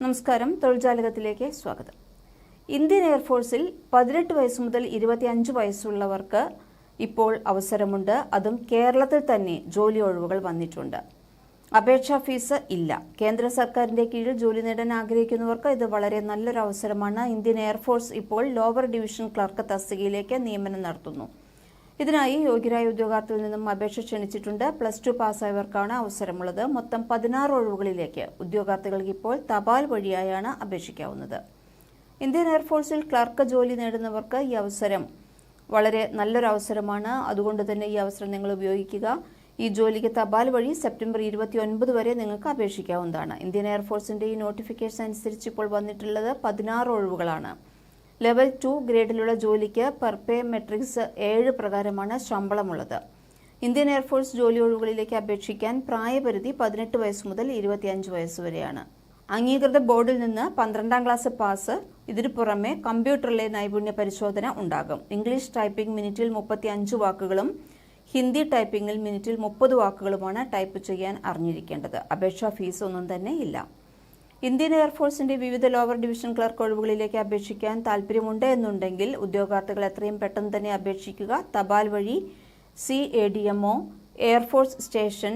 നമസ്കാരം. തൊഴിൽജാലകത്തിലേക്ക് സ്വാഗതം. ഇന്ത്യൻ എയർഫോഴ്സിൽ പതിനെട്ട് വയസ്സ് മുതൽ ഇരുപത്തിയഞ്ച് വയസ്സുള്ളവർക്ക് ഇപ്പോൾ അവസരമുണ്ട്. അതും കേരളത്തിൽ തന്നെ ജോലി ഒഴിവുകൾ വന്നിട്ടുണ്ട്. അപേക്ഷാ ഫീസ് ഇല്ല. കേന്ദ്ര സർക്കാരിന്റെ കീഴിൽ ജോലി നേടാൻ ആഗ്രഹിക്കുന്നവർക്ക് ഇത് വളരെ നല്ലൊരു അവസരമാണ് ഇന്ത്യൻ എയർഫോഴ്സ് ഇപ്പോൾ ലോവർ ഡിവിഷൻ ക്ലർക്ക് തസ്തികയിലേക്ക് നിയമനം നടത്തുന്നു. ഇതിനായി യോഗ്യരായ ഉദ്യോഗാർത്ഥികളിൽ നിന്നും അപേക്ഷ ക്ഷണിച്ചിട്ടുണ്ട്. പ്ലസ് ടു പാസ്സായവർക്കാണ് അവസരമുള്ളത്. മൊത്തം പതിനാറ് ഒഴിവുകളിലേക്ക് ഉദ്യോഗാർത്ഥികൾക്ക് ഇപ്പോൾ തപാൽ വഴിയായാണ് അപേക്ഷിക്കാവുന്നത്. ഇന്ത്യൻ എയർഫോഴ്സിൽ ക്ലർക്ക് ജോലി നേടുന്നവർക്ക് ഈ അവസരം വളരെ നല്ലൊരു അവസരമാണ്. അതുകൊണ്ട് തന്നെ ഈ അവസരം നിങ്ങൾ ഉപയോഗിക്കുക. ഈ ജോലിക്ക് തപാൽ വഴി സെപ്റ്റംബർ ഇരുപത്തി ഒൻപത് വരെ നിങ്ങൾക്ക് അപേക്ഷിക്കാവുന്നതാണ്. ഇന്ത്യൻ എയർഫോഴ്സിന്റെ ഈ നോട്ടിഫിക്കേഷൻ അനുസരിച്ച് ഇപ്പോൾ വന്നിട്ടുള്ളത് പതിനാറ് ഒഴിവുകളാണ്. ലെവൽ ടു ഗ്രേഡിലുള്ള ജോലിക്ക് പെർ പേ മെട്രിക്സ് ഏഴ് പ്രകാരമാണ് ശമ്പളമുള്ളത്. ഇന്ത്യൻ എയർഫോഴ്സ് ജോലി ഒഴിവുകളിലേക്ക് അപേക്ഷിക്കാൻ പ്രായപരിധി പതിനെട്ട് വയസ്സ് മുതൽ ഇരുപത്തിയഞ്ച് വയസ്സ് വരെയാണ്. അംഗീകൃത ബോർഡിൽ നിന്ന് പന്ത്രണ്ടാം ക്ലാസ് പാസ് ഇതിനു പുറമെ കമ്പ്യൂട്ടറിലെ നൈപുണ്യ പരിശോധന ഉണ്ടാകും. ഇംഗ്ലീഷ് ടൈപ്പിംഗ് മിനിറ്റിൽ മുപ്പത്തി അഞ്ച് വാക്കുകളും ഹിന്ദി ടൈപ്പിംഗിൽ മിനിറ്റിൽ മുപ്പത് വാക്കുകളുമാണ് ടൈപ്പ് ചെയ്യാൻ അറിഞ്ഞിരിക്കേണ്ടത്. അപേക്ഷാ ഫീസ് ഒന്നും തന്നെ ഇല്ല. ഇന്ത്യൻ എയർഫോഴ്സിന്റെ വിവിധ ലോവർ ഡിവിഷൻ ക്ലർക്ക് ഒഴിവുകളിലേക്ക് അപേക്ഷിക്കാൻ താല്പര്യമുണ്ട് എന്നുണ്ടെങ്കിൽ ഉദ്യോഗാർത്ഥികൾ എത്രയും പെട്ടെന്ന് തന്നെ അപേക്ഷിക്കുക. തപാൽ വഴി C A D MO Air Force station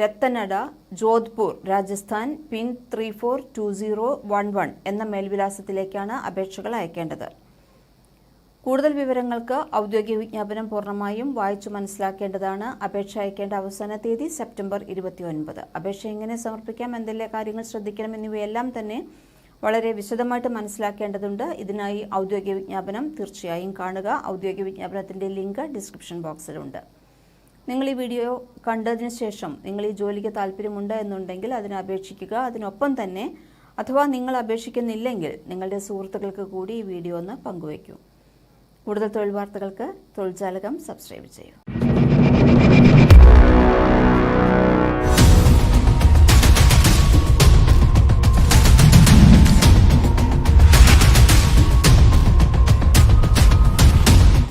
Ratanada Jodhpur Rajasthan pin three four two zero one one എന്ന മേൽവിലാസത്തിലേക്കാണ് അപേക്ഷകൾ അയക്കേണ്ടത്. കൂടുതൽ വിവരങ്ങൾക്ക് ഔദ്യോഗിക വിജ്ഞാപനം പൂർണമായും വായിച്ചു മനസ്സിലാക്കേണ്ടതാണ്. അപേക്ഷ അയക്കേണ്ട അവസാന തീയതി സെപ്റ്റംബർ ഇരുപത്തിയൊൻപത്. അപേക്ഷ എങ്ങനെ സമർപ്പിക്കാം എന്തെല്ലാം കാര്യങ്ങൾ ശ്രദ്ധിക്കണം എന്നിവയെല്ലാം തന്നെ വളരെ വിശദമായിട്ട് മനസ്സിലാക്കേണ്ടതുണ്ട്. ഇതിനായി ഔദ്യോഗിക വിജ്ഞാപനം തീർച്ചയായും കാണുക. ഔദ്യോഗിക വിജ്ഞാപനത്തിന്റെ ലിങ്ക് ഡിസ്ക്രിപ്ഷൻ ബോക്സിലുണ്ട്. നിങ്ങൾ ഈ വീഡിയോ കണ്ടതിന് ശേഷം നിങ്ങൾ ഈ ജോലിക്ക് താല്പര്യമുണ്ട് എന്നുണ്ടെങ്കിൽ അതിന് അപേക്ഷിക്കുക. അതിനൊപ്പം തന്നെ അഥവാ നിങ്ങൾ അപേക്ഷിക്കുന്നില്ലെങ്കിൽ നിങ്ങളുടെ സുഹൃത്തുക്കൾക്ക് കൂടി ഈ വീഡിയോ ഒന്ന് പങ്കുവയ്ക്കൂ. കൂടുതൽ തൊഴിൽ വാർത്തകൾക്ക് തൊഴിൽ ജാലകം സബ്സ്ക്രൈബ് ചെയ്യൂ.